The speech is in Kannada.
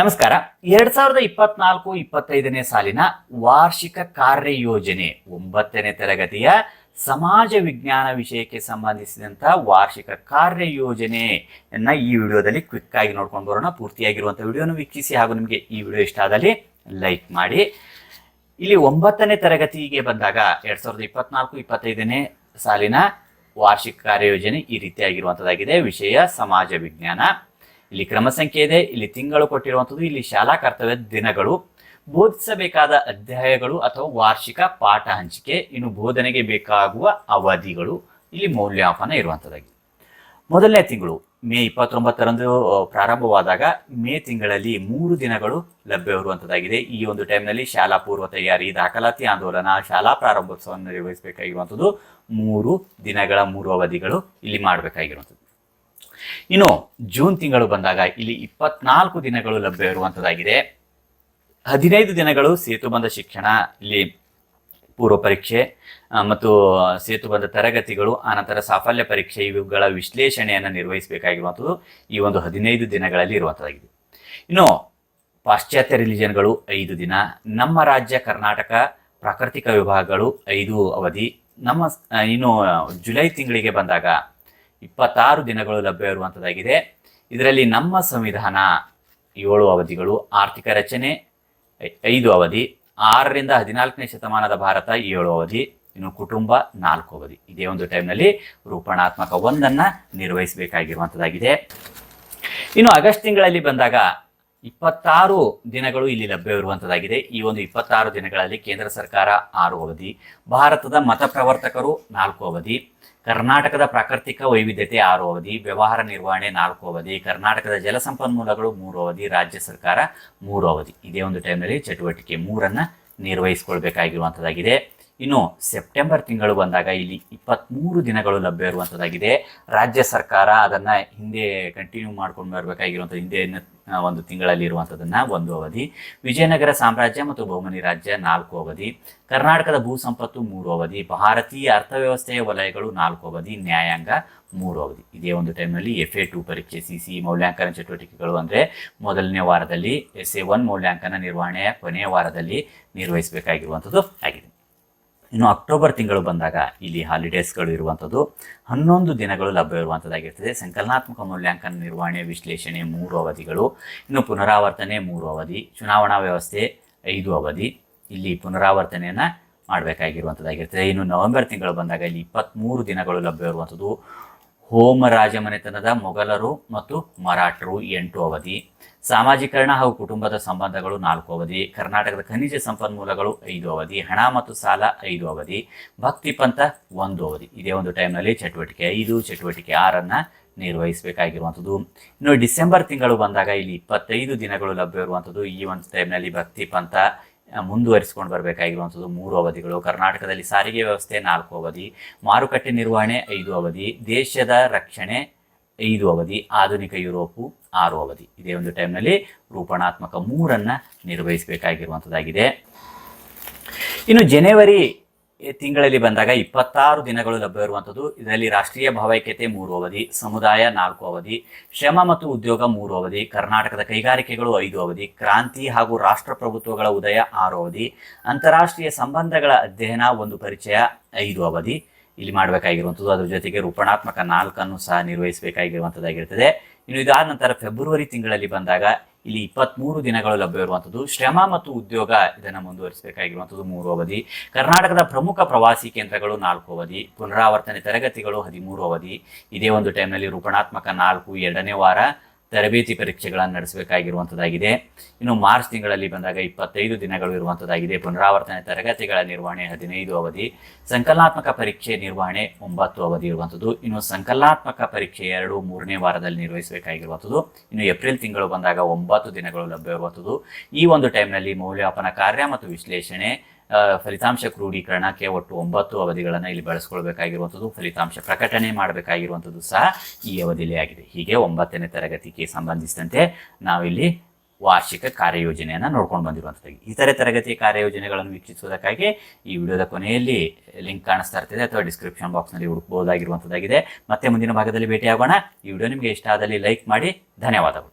ನಮಸ್ಕಾರ. ಎರಡ್ ಸಾವಿರದ ಇಪ್ಪತ್ನಾಲ್ಕು ಇಪ್ಪತ್ತೈದನೇ ಸಾಲಿನ ವಾರ್ಷಿಕ ಕಾರ್ಯಯೋಜನೆ ಒಂಬತ್ತನೇ ತರಗತಿಯ ಸಮಾಜ ವಿಜ್ಞಾನ ವಿಷಯಕ್ಕೆ ಸಂಬಂಧಿಸಿದಂತ ವಾರ್ಷಿಕ ಕಾರ್ಯಯೋಜನೆಯನ್ನ ಈ ವಿಡಿಯೋದಲ್ಲಿ ಕ್ವಿಕ್ ಆಗಿ ನೋಡ್ಕೊಂಡು ಬರೋಣ. ಪೂರ್ತಿಯಾಗಿರುವಂತಹ ವಿಡಿಯೋನ ವೀಕ್ಷಿಸಿ ಹಾಗೂ ನಿಮಗೆ ಈ ವಿಡಿಯೋ ಇಷ್ಟ ಆದಲ್ಲಿ ಲೈಕ್ ಮಾಡಿ. ಇಲ್ಲಿ ಒಂಬತ್ತನೇ ತರಗತಿಗೆ ಬಂದಾಗ ಎರಡ್ ಸಾವಿರದ ಇಪ್ಪತ್ನಾಲ್ಕು ಇಪ್ಪತ್ತೈದನೇ ಸಾಲಿನ ವಾರ್ಷಿಕ ಕಾರ್ಯಯೋಜನೆ ಈ ರೀತಿಯಾಗಿರುವಂತದ್ದಾಗಿದೆ ವಿಷಯ ಸಮಾಜ ವಿಜ್ಞಾನ. ಇಲ್ಲಿ ಕ್ರಮ ಸಂಖ್ಯೆ ಇದೆ, ಇಲ್ಲಿ ತಿಂಗಳು ಕೊಟ್ಟಿರುವಂಥದ್ದು, ಇಲ್ಲಿ ಶಾಲಾ ಕರ್ತವ್ಯ ದಿನಗಳು. ಬೋಧಿಸಬೇಕಾದ ಅಧ್ಯಾಯಗಳು ಅಥವಾ ವಾರ್ಷಿಕ ಪಾಠ ಹಂಚಿಕೆ, ಇನ್ನು ಬೋಧನೆಗೆ ಬೇಕಾಗುವ ಅವಧಿಗಳು ಇಲ್ಲಿ ಮೌಲ್ಯಮಾಪನ ಇರುವಂಥದ್ದಾಗಿದೆ ಮೊದಲನೇ ತಿಂಗಳು, ಮೇ ಇಪ್ಪತ್ತೊಂಬತ್ತರಂದು ಪ್ರಾರಂಭವಾದಾಗ ಮೇ ತಿಂಗಳಲ್ಲಿ ಮೂರು ದಿನಗಳು ಲಭ್ಯವಿರುವಂಥದ್ದಾಗಿದೆ ಈ ಒಂದು ಟೈಮ್ನಲ್ಲಿ ಶಾಲಾ ಪೂರ್ವ ತಯಾರಿ, ದಾಖಲಾತಿ ಆಂದೋಲನ, ಶಾಲಾ ಪ್ರಾರಂಭೋತ್ಸವವನ್ನು ನಿರ್ವಹಿಸಬೇಕಾಗಿರುವಂಥದ್ದು ಮೂರು ದಿನಗಳ ಮೂರು ಅವಧಿಗಳು ಇಲ್ಲಿ ಮಾಡಬೇಕಾಗಿರುವಂಥದ್ದು. ಇನ್ನು ಜೂನ್ ತಿಂಗಳು ಬಂದಾಗ ಇಲ್ಲಿ ಇಪ್ಪತ್ನಾಲ್ಕು ದಿನಗಳು ಲಭ್ಯ ಇರುವಂತದ್ದಾಗಿದೆ. ಹದಿನೈದು ದಿನಗಳು ಸೇತುಬಂಧ ಶಿಕ್ಷಣ, ಇಲ್ಲಿ ಪೂರ್ವ ಪರೀಕ್ಷೆ ಮತ್ತು ಸೇತುಬಂಧ ತರಗತಿಗಳು, ಆನಂತರ ಸಾಫಲ್ಯ ಪರೀಕ್ಷೆ, ಇವುಗಳ ವಿಶ್ಲೇಷಣೆಯನ್ನು ನಿರ್ವಹಿಸಬೇಕಾಗಿರುವಂಥದ್ದು ಈ ಒಂದು ಹದಿನೈದು ದಿನಗಳಲ್ಲಿ ಇರುವಂಥದ್ದಾಗಿದೆ ಇನ್ನು ಪಾಶ್ಚಾತ್ಯ ರಿಲಿಜನ್ಗಳು ಐದು ದಿನ, ನಮ್ಮ ರಾಜ್ಯ ಕರ್ನಾಟಕ ಪ್ರಾಕೃತಿಕ ವಿಭಾಗಗಳು ಐದು ಅವಧಿ, ನಮ್ಮ ಇನ್ನು ಜುಲೈ ತಿಂಗಳಿಗೆ ಬಂದಾಗ ಇಪ್ಪತ್ತಾರು ದಿನಗಳು ಲಭ್ಯ ಇರುವಂಥದ್ದಾಗಿದೆ ಇದರಲ್ಲಿ ನಮ್ಮ ಸಂವಿಧಾನ ಏಳು ಅವಧಿಗಳು, ಆರ್ಥಿಕ ರಚನೆ ಐದು ಅವಧಿ, ಆರರಿಂದ ಹದಿನಾಲ್ಕನೇ ಶತಮಾನದ ಭಾರತ ಏಳು ಅವಧಿ, ಇನ್ನು ಕುಟುಂಬ ನಾಲ್ಕು ಅವಧಿ. ಇದೇ ಒಂದು ಟೈಮ್ನಲ್ಲಿ ರೂಪಣಾತ್ಮಕ ಒಂದನ್ನ ನಿರ್ವಹಿಸಬೇಕಾಗಿರುವಂಥದ್ದಾಗಿದೆ ಇನ್ನು ಆಗಸ್ಟ್ ತಿಂಗಳಲ್ಲಿ ಬಂದಾಗ ಇಪ್ಪತ್ತಾರು ದಿನಗಳು ಇಲ್ಲಿ ಲಭ್ಯವಿರುವಂಥದ್ದಾಗಿದೆ ಈ ಒಂದು ಇಪ್ಪತ್ತಾರು ದಿನಗಳಲ್ಲಿ ಕೇಂದ್ರ ಸರ್ಕಾರ ಆರು ಅವಧಿ, ಭಾರತದ ಮತ ಪ್ರವರ್ತಕರು ನಾಲ್ಕು ಅವಧಿ, ಕರ್ನಾಟಕದ ಪ್ರಾಕೃತಿಕ ವೈವಿಧ್ಯತೆ ಆರು ಅವಧಿ, ವ್ಯವಹಾರ ನಿರ್ವಹಣೆ ನಾಲ್ಕು ಅವಧಿ, ಕರ್ನಾಟಕದ ಜಲಸಂಪನ್ಮೂಲಗಳು ಮೂರು ಅವಧಿ, ರಾಜ್ಯ ಸರ್ಕಾರ ಮೂರು ಅವಧಿ. ಇದೇ ಒಂದು ಟೈಮ್ನಲ್ಲಿ ಚಟುವಟಿಕೆ ಮೂರನ್ನು ನಿರ್ವಹಿಸಿಕೊಳ್ಬೇಕಾಗಿರುವಂಥದ್ದಾಗಿದೆ ಇನ್ನು ಸೆಪ್ಟೆಂಬರ್ ತಿಂಗಳು ಬಂದಾಗ ಇಲ್ಲಿ ಇಪ್ಪತ್ತ್ಮೂರು ದಿನಗಳು ಲಭ್ಯ ಇರುವಂಥದ್ದಾಗಿದೆ ರಾಜ್ಯ ಸರ್ಕಾರ ಅದನ್ನ ಹಿಂದೆ ಕಂಟಿನ್ಯೂ ಮಾಡ್ಕೊಂಡು ಬರಬೇಕಾಗಿರುವಂಥ ಹಿಂದೆ ಒಂದು ತಿಂಗಳಲ್ಲಿ ಇರುವಂಥದ್ದನ್ನ ಒಂದು ಅವಧಿ. ವಿಜಯನಗರ ಸಾಮ್ರಾಜ್ಯ ಮತ್ತು ಬಹುಮನಿ ರಾಜ್ಯ ನಾಲ್ಕು ಅವಧಿ. ಕರ್ನಾಟಕದ ಭೂ ಸಂಪತ್ತು ಮೂರು ಅವಧಿ. ಭಾರತೀಯ ಅರ್ಥವ್ಯವಸ್ಥೆಯ ವಲಯಗಳು ನಾಲ್ಕು ಅವಧಿ. ನ್ಯಾಯಾಂಗ ಮೂರು ಅವಧಿ. ಇದೇ ಒಂದು ಟೈಮ್ನಲ್ಲಿ ಎಫ್ ಎ ಟು ಪರೀಕ್ಷೆ ಸಿ ಸಿ ಮೌಲ್ಯಾಂಕನ ಚಟುವಟಿಕೆಗಳು ಅಂದರೆ ಮೊದಲನೇ ವಾರದಲ್ಲಿ ಎಸ್ ಎ ಒನ್ ಮೌಲ್ಯಾಂಕನ ನಿರ್ವಹಣೆಯ ಕೊನೆಯ ವಾರದಲ್ಲಿ ನಿರ್ವಹಿಸಬೇಕಾಗಿರುವಂಥದ್ದು ಆಗಿದೆ. ಇನ್ನು ಅಕ್ಟೋಬರ್ ತಿಂಗಳು ಬಂದಾಗ ಇಲ್ಲಿ ಹಾಲಿಡೇಸ್ಗಳು ಇರುವಂಥದ್ದು ಹನ್ನೊಂದು ದಿನಗಳು ಲಭ್ಯವಿರುವಂಥದ್ದಾಗಿರ್ತದೆ ಸಂಕಲನಾತ್ಮಕ ಮೌಲ್ಯಾಂಕನ ನಿರ್ವಹಣೆ, ವಿಶ್ಲೇಷಣೆ ಮೂರು ಅವಧಿಗಳು, ಇನ್ನು ಪುನರಾವರ್ತನೆ ಮೂರು ಅವಧಿ, ಚುನಾವಣಾ ವ್ಯವಸ್ಥೆ ಐದು ಅವಧಿ, ಇಲ್ಲಿ ಪುನರಾವರ್ತನೆಯನ್ನು ಮಾಡಬೇಕಾಗಿರುವಂಥದ್ದಾಗಿರ್ತದೆ. ಇನ್ನು ನವೆಂಬರ್ ತಿಂಗಳು ಬಂದಾಗ ಇಲ್ಲಿ ಇಪ್ಪತ್ತ್ಮೂರು ದಿನಗಳು ಲಭ್ಯ ಇರುವಂಥದ್ದು ಹೋಮ ರಾಜಮನೆತನದ ಮೊಘಲರು ಮತ್ತು ಮರಾಠರು ಎಂಟು ಅವಧಿ, ಸಾಮಾಜೀಕರಣ ಹಾಗೂ ಕುಟುಂಬದ ಸಂಬಂಧಗಳು ನಾಲ್ಕು ಅವಧಿ, ಕರ್ನಾಟಕದ ಖನಿಜ ಸಂಪನ್ಮೂಲಗಳು ಐದು ಅವಧಿ, ಹಣ ಮತ್ತು ಸಾಲ ಐದು ಅವಧಿ, ಭಕ್ತಿ ಪಂಥ ಒಂದು ಅವಧಿ. ಇದೇ ಒಂದು ಟೈಮ್ನಲ್ಲಿ ಚಟುವಟಿಕೆ ಐದು, ಚಟುವಟಿಕೆ ಆರನ್ನು ನಿರ್ವಹಿಸಬೇಕಾಗಿರುವಂಥದ್ದು. ಇನ್ನು ಡಿಸೆಂಬರ್ ತಿಂಗಳು ಬಂದಾಗ ಇಲ್ಲಿ ಇಪ್ಪತ್ತೈದು ದಿನಗಳು ಲಭ್ಯವಿರುವಂಥದ್ದು ಈ ಒಂದು ಟೈಮ್ನಲ್ಲಿ ಭಕ್ತಿ ಪಂಥ ಮುಂದುವರಿಸಿಕೊಂಡು ಬರಬೇಕಾಗಿರುವಂಥದ್ದು ಮೂರು ಅವಧಿಗಳು. ಕರ್ನಾಟಕದಲ್ಲಿ ಸಾರಿಗೆ ವ್ಯವಸ್ಥೆ ನಾಲ್ಕು ಅವಧಿ, ಮಾರುಕಟ್ಟೆ ನಿರ್ವಹಣೆ ಐದು ಅವಧಿ, ದೇಶದ ರಕ್ಷಣೆ ಐದು ಅವಧಿ, ಆಧುನಿಕ ಯುರೋಪು ಆರು ಅವಧಿ. ಇದೇ ಒಂದು ಟೈಮ್ನಲ್ಲಿ ರೂಪಣಾತ್ಮಕ ಮೂರನ್ನು ನಿರ್ವಹಿಸಬೇಕಾಗಿರುವಂಥದ್ದಾಗಿದೆ. ಇನ್ನು ಜನವರಿ ತಿಂಗಳಲ್ಲಿ ಬಂದಾಗ ಇಪ್ಪತ್ತಾರು ದಿನಗಳು ಲಭ್ಯ ಇರುವಂಥದ್ದು. ಇದರಲ್ಲಿ ರಾಷ್ಟ್ರೀಯ ಭಾವೈಕ್ಯತೆ ಮೂರು ಅವಧಿ, ಸಮುದಾಯ ನಾಲ್ಕು ಅವಧಿ, ಶ್ರಮ ಮತ್ತು ಉದ್ಯೋಗ ಮೂರು ಅವಧಿ, ಕರ್ನಾಟಕದ ಕೈಗಾರಿಕೆಗಳು ಐದು ಅವಧಿ, ಕ್ರಾಂತಿ ಹಾಗೂ ರಾಷ್ಟ್ರಪ್ರಭುತ್ವಗಳ ಉದಯ ಆರು ಅವಧಿ, ಅಂತಾರಾಷ್ಟ್ರೀಯ ಸಂಬಂಧಗಳ ಅಧ್ಯಯನ ಒಂದು ಪರಿಚಯ ಐದು ಅವಧಿ ಇಲ್ಲಿ ಮಾಡಬೇಕಾಗಿರುವಂಥದ್ದು. ಅದರ ಜೊತೆಗೆ ರೂಪಣಾತ್ಮಕ ನಾಲ್ಕನ್ನು ಸಹ ನಿರ್ವಹಿಸಬೇಕಾಗಿರುವಂಥದ್ದಾಗಿರ್ತದೆ. ಇನ್ನು ಇದಾದ ನಂತರ ಫೆಬ್ರವರಿ ತಿಂಗಳಲ್ಲಿ ಬಂದಾಗ ಇಲ್ಲಿ ಇಪ್ಪತ್ತ್ಮೂರು ದಿನಗಳು ಲಭ್ಯವಿರುವಂಥದ್ದು ಶ್ರಮ ಮತ್ತು ಉದ್ಯೋಗ ಇದನ್ನು ಮುಂದುವರಿಸಬೇಕಾಗಿರುವಂಥದ್ದು ಮೂರು ಅವಧಿ ಕರ್ನಾಟಕದ ಪ್ರಮುಖ ಪ್ರವಾಸಿ ಕೇಂದ್ರಗಳು ನಾಲ್ಕು ಅವಧಿ ಪುನರಾವರ್ತನೆ ತರಗತಿಗಳು ಹದಿಮೂರು ಅವಧಿ ಇದೇ ಒಂದು ಟೈಮ್ನಲ್ಲಿ ರೂಪಣಾತ್ಮಕ ನಾಲ್ಕು ಎರಡನೇ ವಾರ. ತರಬೇತಿ ಪರೀಕ್ಷೆಗಳನ್ನು ನಡೆಸಬೇಕಾಗಿರುವಂಥದ್ದಾಗಿದೆ ಇನ್ನು ಮಾರ್ಚ್ ತಿಂಗಳಲ್ಲಿ ಬಂದಾಗ ಇಪ್ಪತ್ತೈದು ದಿನಗಳು ಇರುವಂಥದ್ದಾಗಿದೆ ಪುನರಾವರ್ತನೆ ತರಗತಿಗಳ ನಿರ್ವಹಣೆ ಹದಿನೈದು ಅವಧಿ, ಸಂಕಲನಾತ್ಮಕ ಪರೀಕ್ಷೆ ನಿರ್ವಹಣೆ ಒಂಬತ್ತು ಅವಧಿ ಇರುವಂಥದ್ದು ಇನ್ನು ಸಂಕಲನಾತ್ಮಕ ಪರೀಕ್ಷೆ ಎರಡು ಮೂರನೇ ವಾರದಲ್ಲಿ ನಿರ್ವಹಿಸಬೇಕಾಗಿರುವಂಥದ್ದು ಇನ್ನು ಏಪ್ರಿಲ್ ತಿಂಗಳು ಬಂದಾಗ ಒಂಬತ್ತು ದಿನಗಳು ಲಭ್ಯ ಇರುವಂಥದ್ದು ಈ ಒಂದು ಟೈಮ್ನಲ್ಲಿ ಮೌಲ್ಯಮಾಪನ ಕಾರ್ಯ ಮತ್ತು ವಿಶ್ಲೇಷಣೆ ಫಲಿತಾಂಶ ಕ್ರೋಢೀಕರಣಕ್ಕೆ ಒಟ್ಟು ಒಂಬತ್ತು ಅವಧಿಗಳನ್ನು ಇಲ್ಲಿ ಬಳಸ್ಕೊಳ್ಬೇಕಾಗಿರುವಂಥದ್ದು, ಫಲಿತಾಂಶ ಪ್ರಕಟಣೆ ಮಾಡಬೇಕಾಗಿರುವಂಥದ್ದು ಸಹ ಈ ಅವಧಿಯಲ್ಲಿ ಆಗಿದೆ. ಹೀಗೆ ಒಂಬತ್ತನೇ ತರಗತಿಗೆ ಸಂಬಂಧಿಸಿದಂತೆ ನಾವಿಲ್ಲಿ ವಾರ್ಷಿಕ ಕಾರ್ಯಯೋಜನೆಯನ್ನು ನೋಡ್ಕೊಂಡು ಬಂದಿರುವಂಥದ್ದು ಇತರೆ ತರಗತಿ ಕಾರ್ಯಯೋಜನೆಗಳನ್ನು ವೀಕ್ಷಿಸುವುದಕ್ಕಾಗಿ ಈ ವಿಡಿಯೋದ ಕೊನೆಯಲ್ಲಿ ಲಿಂಕ್ ಕಾಣಿಸ್ತಾ ಇರ್ತದೆ, ಅಥವಾ ಡಿಸ್ಕ್ರಿಪ್ಷನ್ ಬಾಕ್ಸ್ನಲ್ಲಿ ಹುಡುಕಬಹುದಾಗಿರುವಂಥದ್ದಾಗಿದೆ ಮತ್ತೆ ಮುಂದಿನ ಭಾಗದಲ್ಲಿ ಭೇಟಿಯಾಗೋಣ. ಈ ವಿಡಿಯೋ ನಿಮಗೆ ಇಷ್ಟ ಆದಲ್ಲಿ ಲೈಕ್ ಮಾಡಿ. ಧನ್ಯವಾದಗಳು.